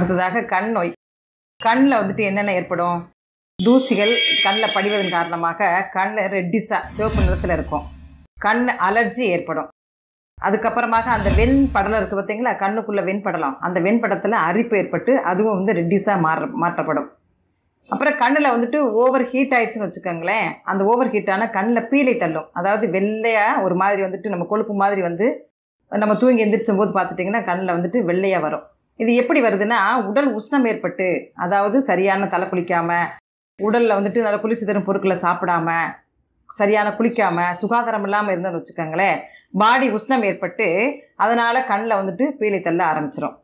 அடுத்ததாக கண் நோய். கண்ணில் வந்துட்டு என்னென்ன ஏற்படும்? தூசிகள் கண்ணில் படிவதன் காரணமாக கண் ரெட்டிஸாக சிவப்பு நிறத்தில் இருக்கும். கண் அலர்ஜி ஏற்படும். அதுக்கப்புறமாக அந்த வெண் படலம் இருக்குது பார்த்தீங்களா கண்ணுக்குள்ளே வெண்படலாம். அந்த வெண்படத்தில் அரிப்பு ஏற்பட்டு அதுவும் வந்து ரெட்டிஸாக மாற மாற்றப்படும். அப்புறம் கண்ணில் வந்துட்டு ஓவர் ஹீட் ஆயிடுச்சுன்னு வச்சுக்கோங்களேன். அந்த ஓவர் ஹீட்டான கண்ணில் பீலை தள்ளும். அதாவது வெள்ளையாக ஒரு மாதிரி வந்துட்டு நம்ம கொழுப்பு மாதிரி வந்து நம்ம தூங்கி எந்திரிச்சும் போது பார்த்துட்டிங்கன்னா கண்ணில் வந்துட்டு வெள்ளையாக வரும். இது எப்படி வருதுன்னா உடல் உஷ்ணம் ஏற்பட்டு அதாவது சரியான தலை குளிக்காமல் உடலில் வந்துட்டு நல்லா குளிச்சு தரும் பொருட்களை சாப்பிடாம சரியான குளிக்காமல் சுகாதாரம் இல்லாமல் இருந்தோம்னு வச்சுக்கோங்களேன் பாடி உஷ்ணம் ஏற்பட்டு அதனால் கண்ணில் வந்துட்டு பீலை தள்ள ஆரம்பிச்சிடும்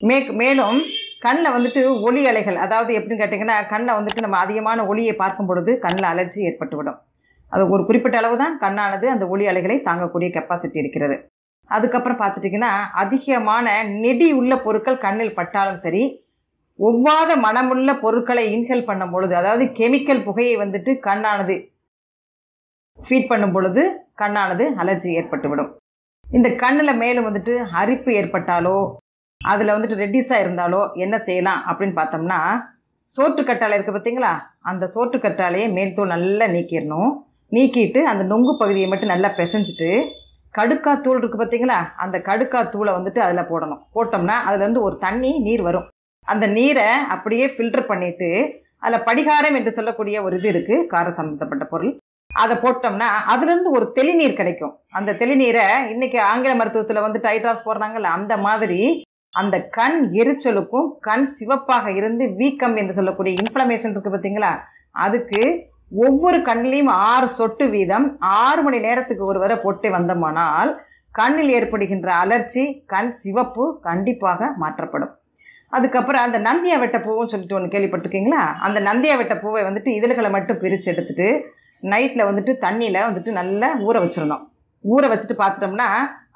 மே மேலும் கண்ணில் வந்துட்டு ஒளி அலைகள் அதாவது எப்படின்னு கேட்டிங்கன்னா கண்ணில் வந்துட்டு நம்ம அதிகமான ஒளியை பார்க்கும் பொழுது கண்ணில் அலர்ஜி ஏற்பட்டு விடும் அது ஒரு குறிப்பிட்ட அளவு தான் கண்ணானது அந்த ஒளி அலைகளை தாங்கக்கூடிய கெப்பாசிட்டி இருக்கிறது. அதுக்கப்புறம் பார்த்துட்டிங்கன்னா அதிகமான நெடி உள்ள பொருட்கள் கண்ணில் பட்டாலும் சரி ஒவ்வாத மனமுள்ள பொருட்களை இன்ஹேல் பண்ணும் பொழுது அதாவது கெமிக்கல் புகையை வந்துட்டு கண்ணானது ஃபீட் பண்ணும் பொழுது கண்ணானது அலர்ஜி ஏற்பட்டுவிடும். இந்த கண்ணில் மேலும் வந்துட்டு அரிப்பு ஏற்பட்டாலோ அதில் வந்துட்டு ரெட்டிஸாக இருந்தாலோ என்ன செய்யலாம் அப்படின்னு பார்த்தோம்னா சோற்றுக்கற்றாழை இருக்குது பார்த்தீங்களா? அந்த சோற்றுக்கற்றாழையை மேல் தூள் நல்லா நீக்கிடணும். நீக்கிட்டு அந்த நொங்கு பகுதியை மட்டும் நல்லா பிசைஞ்சிட்டு கடுக்கா தூள் இருக்குது பார்த்தீங்களா? அந்த கடுக்கா தூளை வந்துட்டு அதில் போடணும். போட்டோம்னா அதுலேருந்து ஒரு தண்ணி நீர் வரும். அந்த நீரை அப்படியே ஃபில்டர் பண்ணிவிட்டு அதில் படிகாரம் என்று சொல்லக்கூடிய ஒரு இது இருக்குது காரம் சம்மந்தப்பட்ட பொருள். அதை போட்டோம்னா அதுலேருந்து ஒரு தெளிநீர் கிடைக்கும். அந்த தெளிநீரை இன்றைக்கி ஆங்கில மருத்துவத்தில் வந்து டைட்ராஸ் போடுறாங்கல்ல அந்த மாதிரி அந்த கண் எரிச்சலுக்கும் கண் சிவப்பாக இருந்து வீக்கம் என்று சொல்லக்கூடிய இன்ஃப்ளமேஷன் இருக்குது பார்த்தீங்களா? அதுக்கு ஒவ்வொரு கண்ணிலையும் ஆறு சொட்டு வீதம் ஆறு மணி நேரத்துக்கு ஒரு வரை போட்டு வந்தோமானால் கண்ணில் ஏற்படுகின்ற அலர்ச்சி கண் சிவப்பு கண்டிப்பாக மாற்றப்படும். அதுக்கப்புறம் அந்த நந்தியா வெட்ட பூவுன்னு சொல்லிட்டு ஒன்று கேள்விப்பட்டிருக்கீங்களா? அந்த நந்தியா வெட்ட பூவை வந்துட்டு இதழ்களை மட்டும் பிரித்து எடுத்துட்டு நைட்டில் வந்துட்டு தண்ணியில் வந்துட்டு நல்லா ஊற வச்சிடணும். ஊற வச்சுட்டு பார்த்துட்டோம்னா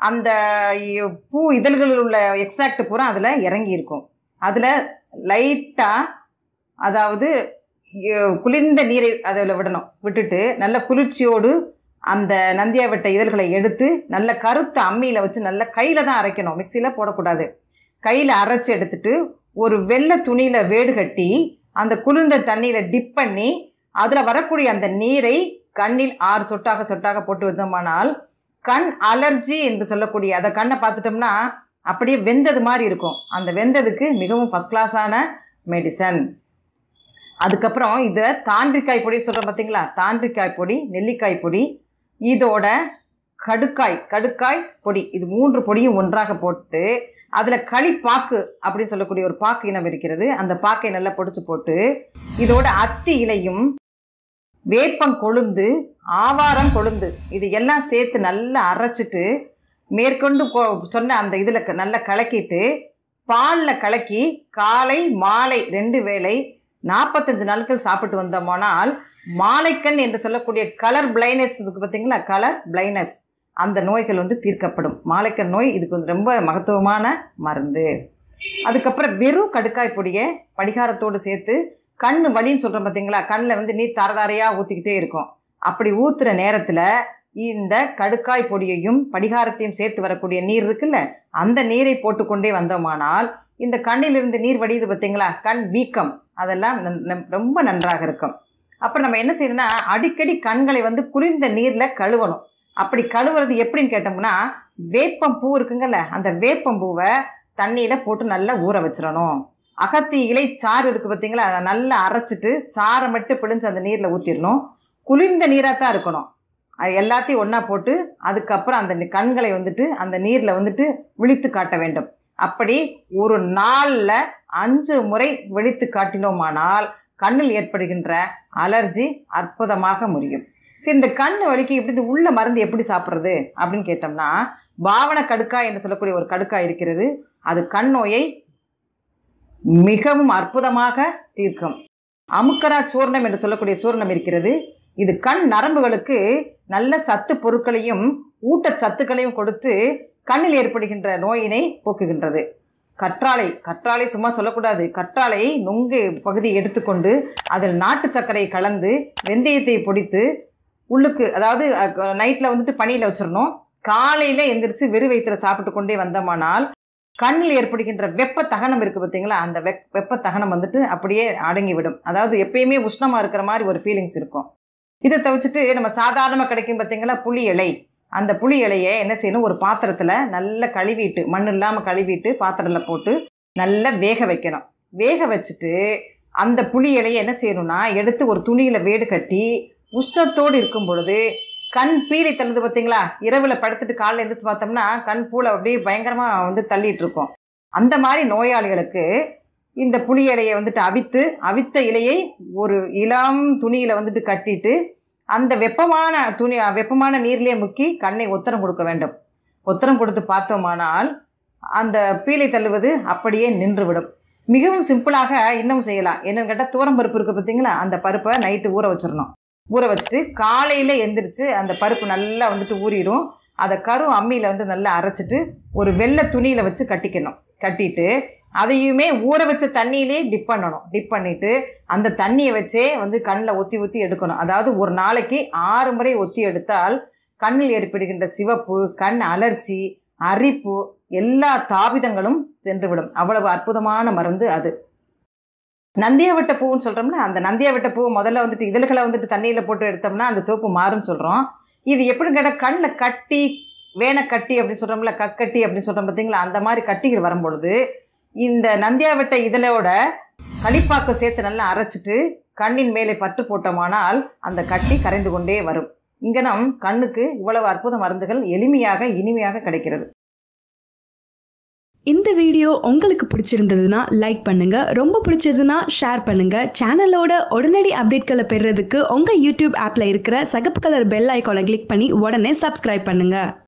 அந்த பூ இதழ்களில் உள்ள எக்ஸ்ட்ராக்ட் பூரா அதில் இறங்கி இருக்கும் அதில் லைட்டாக அதாவது குளிர்ந்த நீரை அதில் விடணும். விட்டுட்டு நல்ல குளிர்ச்சியோடு அந்த நந்தியாவட்ட இதழ்களை எடுத்து நல்ல கருத்த அம்மியில் வச்சு நல்ல கையில் தான் அரைக்கணும். மிக்சியில் போடக்கூடாது. கையில் அரைச்சி எடுத்துட்டு ஒரு வெள்ளை துணியில் வேடு கட்டி அந்த குளிர்ந்த தண்ணியில் டிப் பண்ணி அதில் வரக்கூடிய அந்த நீரை கண்ணில் ஆறு சொட்டாக சொட்டாக போட்டு வந்தோமானால் கண் அலர்ஜி என்று சொல்லக்கூடிய அதை கண்ணை பார்த்துட்டோம்னா அப்படியே வெந்தது மாதிரி இருக்கும். அந்த வெந்ததுக்கு மிகவும் ஃபஸ்ட் கிளாஸான மெடிசன் அதுக்கப்புறம் இதை தாண்டிக்காய் பொடின்னு சொல்கிறோம் பார்த்தீங்களா தாண்டிக்காய் பொடி நெல்லிக்காய் பொடி இதோட கடுக்காய் கடுக்காய் பொடி. இது மூன்று பொடியும் ஒன்றாக போட்டு அதில் களிப்பாக்கு அப்படின்னு சொல்லக்கூடிய ஒரு பாக்கு இனம் இருக்கிறது. அந்த பாக்கை நல்லா பொடிச்சு போட்டு இதோட அத்தி இலையும் வேப்பம் கொழுந்து ஆவாரம் கொழுந்து இது எல்லாம் சேர்த்து நல்லா அரைச்சிட்டு மேற்கொண்டு கொ- சொன்ன அந்த இதில் நல்லா கலக்கிட்டு பாலில் கலக்கி காலை மாலை ரெண்டு வேளை நாற்பத்தஞ்சு நாட்கள் சாப்பிட்டு வந்தோமானால் மாலைக்கண் என்று சொல்லக்கூடிய கலர் பிளைனஸ் இருக்கு பார்த்தீங்களா? கலர் பிளைனஸ் அந்த நோய்கள் வந்து தீர்க்கப்படும். மாலைக்கண் நோய் இதுக்கு வந்து ரொம்ப மகத்துவமான மருந்து. அதுக்கப்புறம் வெறும் கடுக்காய் பொடியை படிகாரத்தோடு சேர்த்து கண் வலின்னு சொல்கிறோம் பார்த்தீங்களா? கண்ணில் வந்து நீர் தரதாரையாக ஊற்றிக்கிட்டே இருக்கும். அப்படி ஊற்றுற நேரத்தில் இந்த கடுக்காய் பொடியையும் படிகாரத்தையும் சேர்த்து வரக்கூடிய நீர் இருக்குல்ல அந்த நீரை போட்டுக்கொண்டே வந்தோமானால் இந்த கண்ணிலிருந்து நீர் வடியுது பார்த்தீங்களா? கண் வீக்கம். அதெல்லாம் நன்- நம்- ரொம்ப நன்றாக இருக்கும். அப்புறம் நம்ம என்ன செய்யணும்னா அடிக்கடி கண்களை வந்து குளிர்ந்த நீரில் கழுவணும். அப்படி கழுவுறது எப்படின்னு கேட்டோம்னா வேப்பம் பூ இருக்குங்கல்ல அந்த வேப்பம் பூவை தண்ணியில் போட்டு நல்லா ஊற வச்சிடணும். அகத்தி இலை சாறு இருக்குது பார்த்தீங்களா அதை நல்லா அரைச்சிட்டு சாறை மட்டும் பிழிஞ்சு அந்த நீரில் ஊற்றிடணும் குளிர்ந்த நீராக தான் இருக்கணும். அது எல்லாத்தையும் ஒன்றா போட்டு அதுக்கப்புறம் அந்த கண்களை வந்துட்டு அந்த நீரில் வந்துட்டு விழித்து காட்ட வேண்டும். அப்படி ஒரு நாளில் அஞ்சு முறை வெடித்து காட்டினோமானால் கண்ணில் ஏற்படுகின்ற அலர்ஜி அற்புதமாக முடியும் சரி இந்த கண் வலிக்கு எப்படி உள்ள மருந்து எப்படி சாப்பிட்றது அப்படின்னு கேட்டோம்னா பாவன கடுக்காய் என்று சொல்லக்கூடிய ஒரு கடுக்காய் இருக்கிறது. அது கண் நோயை மிகவும் அற்புதமாக தீர்க்கும். அமுக்கரா சூர்ணம் என்று சொல்லக்கூடிய சூர்ணம் இருக்கிறது. இது கண் நரம்புகளுக்கு நல்ல சத்து பொருட்களையும் ஊட்டச்சத்துக்களையும் கொடுத்து கண்ணில் ஏற்படுகின்ற நோயினை போக்குகின்றது. கற்றாழை கற்றாழை சும்மா சொல்லக்கூடாது. கற்றாழை நுங்கு பகுதியை எடுத்துக்கொண்டு அதில் நாட்டு சர்க்கரையை கலந்து வெந்தயத்தை பொடித்து உள்ளுக்கு அதாவது நைட்டில் வந்துட்டு பனியில் வச்சிடணும் காலையில் எந்திரிச்சு வெறு வயிற்றில் சாப்பிட்டு கொண்டே வந்தோமானால் கண்ணில் ஏற்படுகின்ற வெப்ப தகனம் இருக்குது பார்த்தீங்களா? அந்த வெப் வெப்ப தகனம் வந்துட்டு அப்படியே அடங்கிவிடும். அதாவது எப்பயுமே உஷ்ணமாக இருக்கிற மாதிரி ஒரு ஃபீலிங்ஸ் இருக்கும். இதை தவிச்சிட்டு நம்ம சாதாரணமாக கிடைக்கும் பார்த்தீங்களா? புளி இலை அந்த புளி இலையை என்ன செய்யணும்? ஒரு பாத்திரத்தில் நல்லா கழுவிட்டு மண் இல்லாமல் கழுவிட்டு பாத்திரத்தில் போட்டு நல்லா வேக வைக்கணும். வேக வச்சுட்டு அந்த புளி இலையை என்ன செய்யணும்னா எடுத்து ஒரு துணியில் வேடு கட்டி உஷ்ணத்தோடு இருக்கும் பொழுது கண் பீலி தள்ளுது பார்த்தீங்களா இரவில் படுத்துட்டு காலையில் எழுந்திரிச்சு பார்த்தோம்னா கண் பூளை அப்படியே பயங்கரமாக வந்து தள்ளிட்டு இருக்கோம். அந்த மாதிரி நோயாளிகளுக்கு இந்த புளி இலையை வந்துட்டு அவித்து அவித்த இலையை ஒரு இளம் துணியில் வந்துட்டு கட்டிட்டு அந்த வெப்பமான துணி வெப்பமான நீர்லேயே முக்கி கண்ணை ஒத்தரம் கொடுக்க வேண்டும். ஒத்தரம் கொடுத்து பார்த்தோமானால் அந்த பீலை தள்ளுவது அப்படியே நின்றுவிடும். மிகவும் சிம்பிளாக இன்னும் செய்யலாம். என்னென்னு கேட்டால் தூரம் பருப்பு இருக்குது பார்த்தீங்களா? அந்த பருப்பை நைட்டு ஊற வச்சிடணும். ஊற வச்சுட்டு காலையில் எந்திரிச்சு அந்த பருப்பு நல்லா வந்துட்டு ஊறிடும் அதை கரு அம்மியில் வந்து நல்லா அரைச்சிட்டு ஒரு வெள்ளை துணியில் வச்சு கட்டிக்கணும். கட்டிட்டு அதையுமே ஊற வச்ச தண்ணியிலே டிப் பண்ணணும். டிப் பண்ணிவிட்டு அந்த தண்ணியை வச்சே வந்து கண்ணில் ஒத்தி ஒத்தி எடுக்கணும். அதாவது ஒரு நாளைக்கு ஆறு முறை ஒத்தி எடுத்தால் கண்ணில் ஏற்படுகின்ற சிவப்பு கண் அலர்ச்சி அரிப்பு எல்லா தாபிதங்களும் சென்றுவிடும். அவ்வளவு அற்புதமான மருந்து அது. நந்தியாவட்ட பூன்னு சொல்கிறோம்ல அந்த நந்தியாவட்ட பூ முதல்ல வந்துட்டு இதழ்களை வந்துட்டு தண்ணியில் போட்டு எடுத்தோம்னா அந்த சிவப்பு மாறும்னு சொல்கிறோம் இது எப்படின்னு கேட்டால் கண்ணில் கட்டி வேனை கட்டி அப்படின்னு சொல்கிறோம்ல கக்கட்டி அப்படின்னு சொல்கிறோம் பார்த்தீங்களா அந்த மாதிரி கட்டிகள் வரும்பொழுது இந்த நந்தியாவட்ட இதழோட களிப்பாக்கு சேர்த்து நல்லா அரைச்சிட்டு கண்ணின் மேலே பட்டு போட்டோமானால் அந்த கட்டி கரைந்து கொண்டே வரும். இங்கே நம் கண்ணுக்கு இவ்வளவு அற்புத மருந்துகள் எளிமையாக இனிமையாக கிடைக்கிறது. இந்த வீடியோ உங்களுக்கு பிடிச்சிருந்ததுன்னா லைக் பண்ணுங்க. ரொம்ப பிடிச்சதுன்னா ஷேர் பண்ணுங்க. சேனலோட உடனடி அப்டேட்களை பெறுறதுக்கு உங்க யூடியூப் ஆப்ல இருக்கிற சகப்பு கலர் பெல் ஐக்கானை கிளிக் பண்ணி உடனே சப்ஸ்கிரைப் பண்ணுங்க.